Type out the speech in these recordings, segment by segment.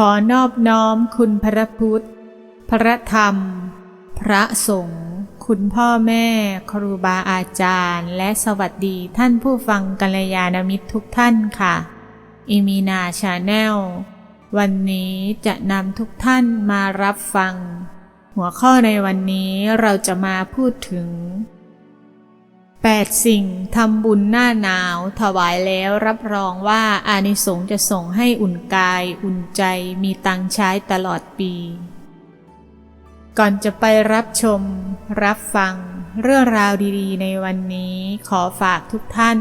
ขอนอบน้อมคุณพระพุทธ พระธรรม พระสงฆ์ คุณพ่อแม่ ครูบาอาจารย์ และสวัสดีท่านผู้ฟังกัลยาณมิตรทุกท่านค่ะ อิมีนาชาแนล วันนี้จะนำทุกท่านมารับฟัง หัวข้อในวันนี้เราจะมาพูดถึง 8 สิ่งทำบุญหน้าหนาว ถวายแล้วรับรองว่าอานิสงส์จะส่งให้อุ่นกาย อุ่นใจมีตังใช้ตลอดปี ก่อนจะไปรับชม รับฟัง เรื่องราวดีๆ ในวันนี้ขอฝากทุกท่าน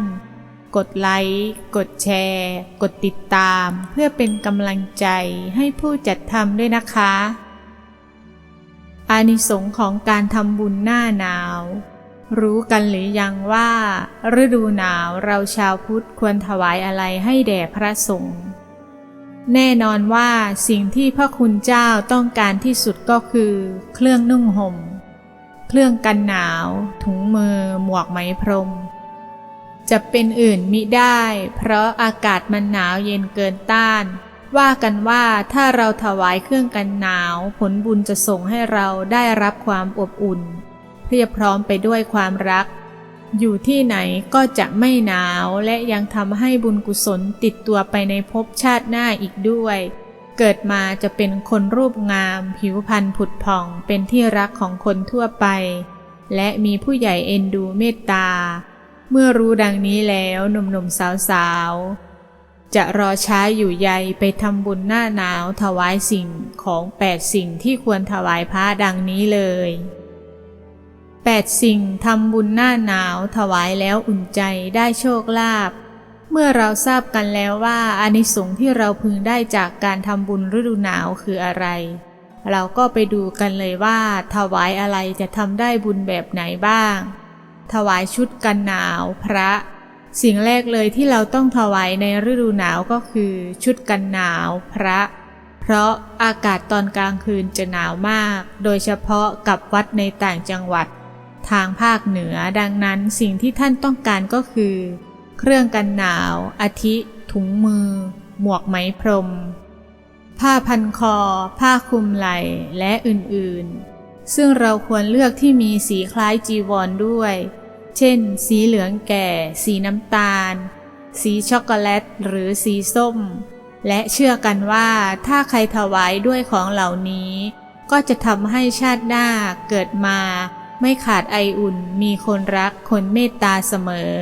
กดไลค์ กดแชร์ กดติดตาม เพื่อเป็นกำลังใจให้ผู้จัดทำด้วยนะคะ อานิสงส์ของการทำบุญหน้าหนาว รู้กันหรือยังว่า ฤดูหนาวเราชาวพุทธควรถวายอะไรให้แด่พระสงฆ์แน่นอนว่าสิ่งที่พระคุณเจ้าต้องการที่สุดก็คือ เครื่องนุ่งห่ม เครื่องกันหนาว ถุงมือ หมวกไหมพรม จะเป็นอื่นมิได้ เพราะอากาศมันหนาวเย็นเกินต้าน ว่ากันว่าถ้าเราถวายเครื่องกันหนาว ผลบุญจะส่งให้เราได้รับความอบอุ่น เพียบพร้อมไปด้วยความรัก อยู่ที่ไหนก็จะไม่หนาวและยังทำให้บุญกุศลติดตัวไปในภพชาติหน้าอีกด้วย เกิดมาจะเป็นคนรูปงาม ผิวพรรณผุดผ่องเป็นที่รักของคนทั่วไป และมีผู้ใหญ่เอ็นดูเมตตา เมื่อรู้ดังนี้แล้วหนุ่มๆสาวๆ จะรอช้าอยู่ใยไปทำบุญหน้าหนาวถวายสิ่งของแปดสิ่งที่ควรถวายพระดังนี้เลย แปดสิ่งทำบุญหน้าหนาวถวายแล้วอุ่นใจได้โชคลาภเมื่อเราทราบกันแล้วว่าอานิสงส์ที่เราพึงได้จากการทำบุญฤดูหนาวคืออะไร เราก็ไปดูกันเลยว่าถวายอะไรจะทำได้บุญแบบไหนบ้าง ถวายชุดกันหนาวพระ สิ่งแรกเลยที่เราต้องถวายในฤดูหนาวก็คือ ชุดกันหนาวพระ เพราะอากาศตอนกลางคืนจะหนาวมาก โดยเฉพาะกับวัดในต่างจังหวัด ทางภาคเหนือดังนั้นสิ่งที่ท่านต้องการก็คือ เครื่องกันหนาว อาทิ ถุงมือ หมวกไหมพรม ผ้าพันคอ ผ้าคลุมไหล่และอื่นๆ ซึ่งเราควรเลือกที่มีสีคล้ายจีวรด้วย เช่น สีเหลืองแก่ สีน้ำตาล สีช็อกโกแลต หรือสีส้ม และเชื่อกันว่าถ้าใครถวายด้วยของเหล่านี้ ก็จะทำให้ชาติหน้าเกิดมา ไม่ขาดไออุ่นมีคนรักคนเมตตาเสมอ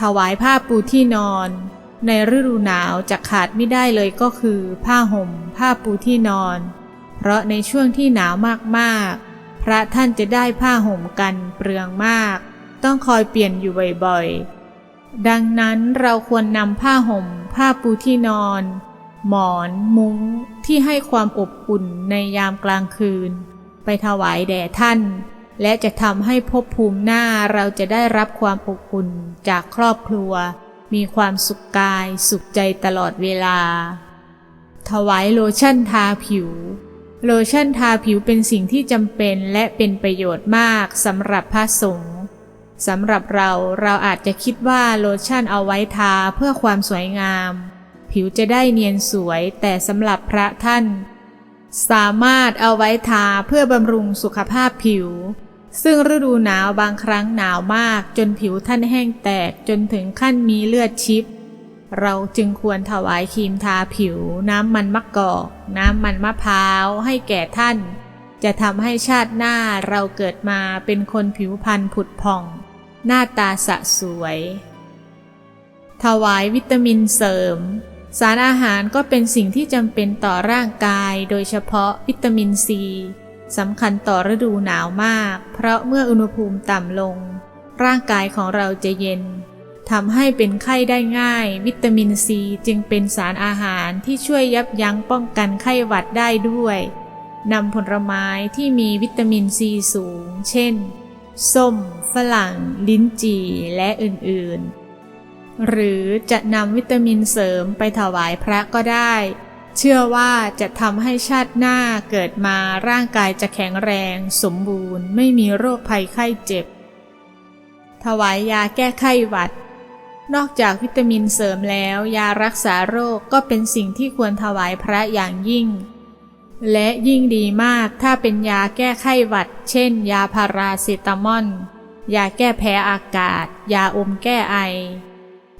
ถวายผ้าปูที่นอน ในฤดูหนาวจะขาดไม่ได้เลยก็คือ ผ้าห่ม ผ้าปูที่นอน เพราะในช่วงที่หนาวมากๆ พระท่านจะได้ผ้าห่มกันเปลืองมาก ต้องคอยเปลี่ยนอยู่บ่อยๆ ดังนั้นเราควรนำผ้าห่ม ผ้าปูที่นอน หมอน มุ้งที่ให้ความอบอุ่นในยามกลางคืน ไปถวายแด่ท่าน และจะทำให้ภพภูมิหน้าเราจะได้รับความอบอุ่นจากครอบครัว มีความสุขกายสุขใจตลอดเวลา ถวายโลชั่นทาผิว โลชั่นทาผิวเป็นสิ่งที่จำเป็นและเป็นประโยชน์มากสำหรับพระสงฆ์สำหรับเราเราอาจจะคิดว่าโลชั่นเอาไว้ทาเพื่อความสวยงาม ผิวจะได้เนียนสวยแต่สำหรับพระท่าน สามารถเอาไว้ทาเพื่อบำรุงสุขภาพผิว ซึ่งฤดูหนาวบางครั้งหนาวมากจนผิวท่านแห้งแตกจนถึงขั้นมีเลือดชิบ เราจึงควรถวายครีมทาผิว น้ำมันมะกอก น้ำมันมะพร้าวให้แก่ท่าน จะทำให้ชาติหน้าเราเกิดมาเป็นคนผิวพรรณผุดผ่อง หน้าตาสะสวย ถวายวิตามินเสริม สารอาหารก็เป็นสิ่งที่จำเป็นต่อร่างกาย โดยเฉพาะวิตามินซีสำคัญต่อฤดูหนาวมาก เพราะเมื่ออุณหภูมิต่ำลง ร่างกายของเราจะเย็นทำให้เป็นไข้ได้ง่าย วิตามินซีจึงเป็นสารอาหารที่ช่วยยับยั้งป้องกันไข้หวัดได้ด้วยนำผลไม้ที่มีวิตามินซีสูง เช่น ส้ม ฝรั่ง ลิ้นจี่ และอื่นๆ หรือจะนำวิตามินเสริมไปถวายพระก็ได้ เชื่อว่าจะทำให้ชาติหน้าเกิดมาร่างกายจะแข็งแรง สมบูรณ์ ไม่มีโรคภัยไข้เจ็บ ถวายยาแก้ไข้หวัด นอกจากวิตามินเสริมแล้ว ยารักษาโรคก็เป็นสิ่งที่ควรถวายพระอย่างยิ่ง และยิ่งดีมากถ้าเป็นยาแก้ไข้หวัด เช่น ยาพาราเซตามอลยาแก้แพ้อากาศ ยาอมแก้ไอ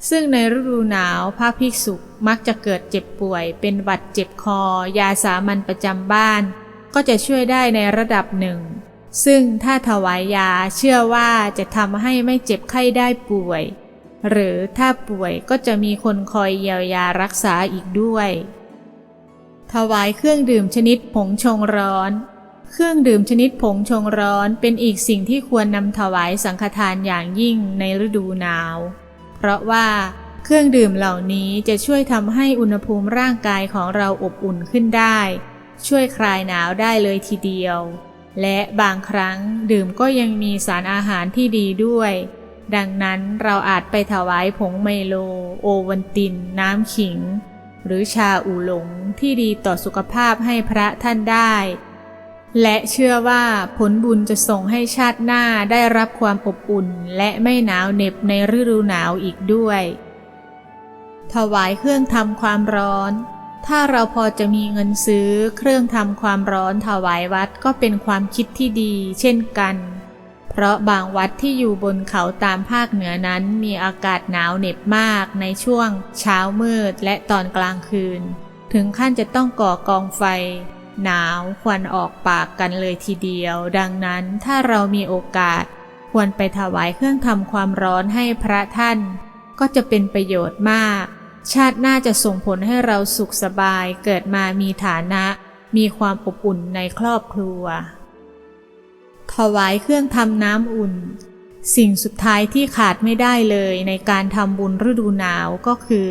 ซึ่งในฤดูหนาวพระภิกษุมักจะเกิดเจ็บป่วย เป็นหวัดเจ็บคอ ยาสามัญประจำบ้าน ก็จะช่วยได้ในระดับหนึ่ง ซึ่งถ้าถวายยาเชื่อว่าจะทำให้ไม่เจ็บไข้ได้ป่วย หรือถ้าป่วยก็จะมีคนคอยเยียวยารักษาอีกด้วย ถวายเครื่องดื่มชนิดผงชงร้อน เครื่องดื่มชนิดผงชงร้อนเป็นอีกสิ่งที่ควรนำถวายสังฆทานอย่างยิ่งในฤดูหนาว เพราะว่าเครื่องดื่มเหล่านี้จะช่วยทำให้อุณหภูมิร่างกายของเราอบอุ่นขึ้นได้ ช่วยคลายหนาวได้เลยทีเดียว และบางครั้งดื่มก็ยังมีสารอาหารที่ดีด้วย ดังนั้นเราอาจไปถวายผงไมโล โอวันติน น้ำขิง หรือชาอูหลงที่ดีต่อสุขภาพให้พระท่านได้ และเชื่อว่าผลบุญจะส่งให้ชาติหน้าได้รับความอบอุ่น และไม่หนาวเหน็บในฤดูหนาวอีกด้วย ถวายเครื่องทำความร้อน ถ้าเราพอจะมีเงินซื้อเครื่องทำความร้อนถวายวัดก็เป็นความคิดที่ดี เช่นกัน เพราะบางวัดที่อยู่บนเขาตามภาคเหนือนั้นมีอากาศหนาวเหน็บมากในช่วง เช้ามืดและตอนกลางคืน ถึงขั้นจะต้องก่อกองไฟ หนาวควันออกปากกันเลยทีเดียว ดังนั้นถ้าเรามีโอกาส ควรไปถวายเครื่องทำความร้อนให้พระท่าน ก็จะเป็นประโยชน์มาก ชาติหน้าจะส่งผลให้เราสุขสบายเกิดมามีฐานะ มีความอบอุ่นในครอบครัว ถวายเครื่องทำน้ำอุ่น สิ่งสุดท้ายที่ขาดไม่ได้เลยในการทำบุญฤดูหนาวก็คือ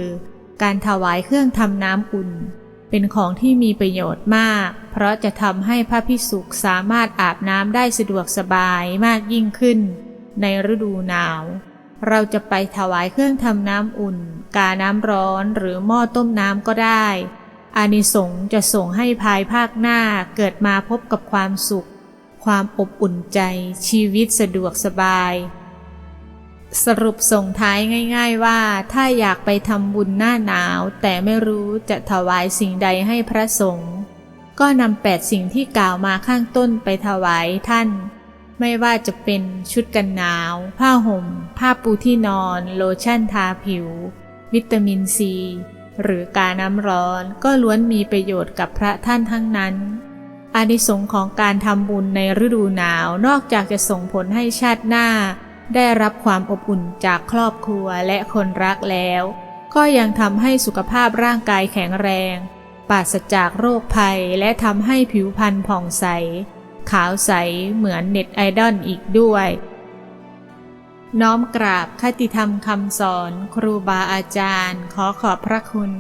การถวายเครื่องทำน้ำอุ่น เป็นของที่มีประโยชน์มาก เพราะจะทำให้พระพิสุสามารถอาบน้ำได้สะดวกสบายมากยิ่งขึ้น ในฤดูหนาว เราจะไปถวายเครื่องทำน้ำอุ่น กาน้ำร้อนหรือหม้อต้มน้ำก็ได้ อานิสงส์จะส่งให้ภายภาคหน้าเกิดมาพบกับความสุข ความอบอุ่นใจ ชีวิตสะดวกสบาย สรุปส่งท้ายง่าย ๆว่า ถ้าอยากไปทำบุญหน้าหนาว แต่ไม่รู้จะถวายสิ่งใดให้พระสงฆ์ก็นำแปดสิ่งที่กล่าวมาข้างต้นไปถวายท่าน ไม่ว่าจะเป็นชุดกันหนาว ผ้าห่ม ผ้าปูที่นอน โลชั่นทาผิว วิตามินซี หรือกาน้ำร้อนก็ล้วนมีประโยชน์กับพระท่านทั้งนั้นอานิสงส์ของการทำบุญในฤดูหนาวนอกจากจะส่งผลให้ชาติหน้า ได้รับความอบอุ่นจากครอบครัวและคนรักแล้ว ก็ยังทำให้สุขภาพร่างกายแข็งแรง ปราศจากโรคภัยและทำให้ผิวพรรณผ่องใส ขาวใสเหมือนเน็ตไอดอลอีกด้วย น้อมกราบคติธรรมคำสอนครูบาอาจารย์ ขอขอบพระคุณ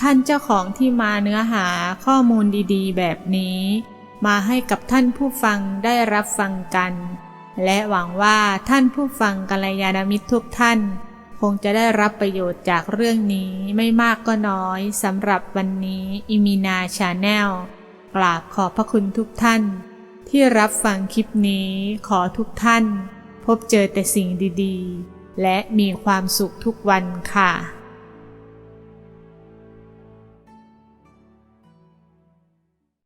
ท่านเจ้าของที่มาเนื้อหาข้อมูลดีๆ แบบนี้ มาให้กับท่านผู้ฟังได้รับฟังกัน และหวังว่าท่านผู้ฟังกัลยาณมิตรทุกท่าน คงจะได้รับประโยชน์จากเรื่องนี้ไม่มากก็น้อยสำหรับวันนี้อิมินาชาแนลกราบขอบพระคุณทุกท่าน ที่รับฟังคลิปนี้ขอทุกท่าน พบเจอแต่สิ่งดีๆ และมีความสุขทุกวันค่ะ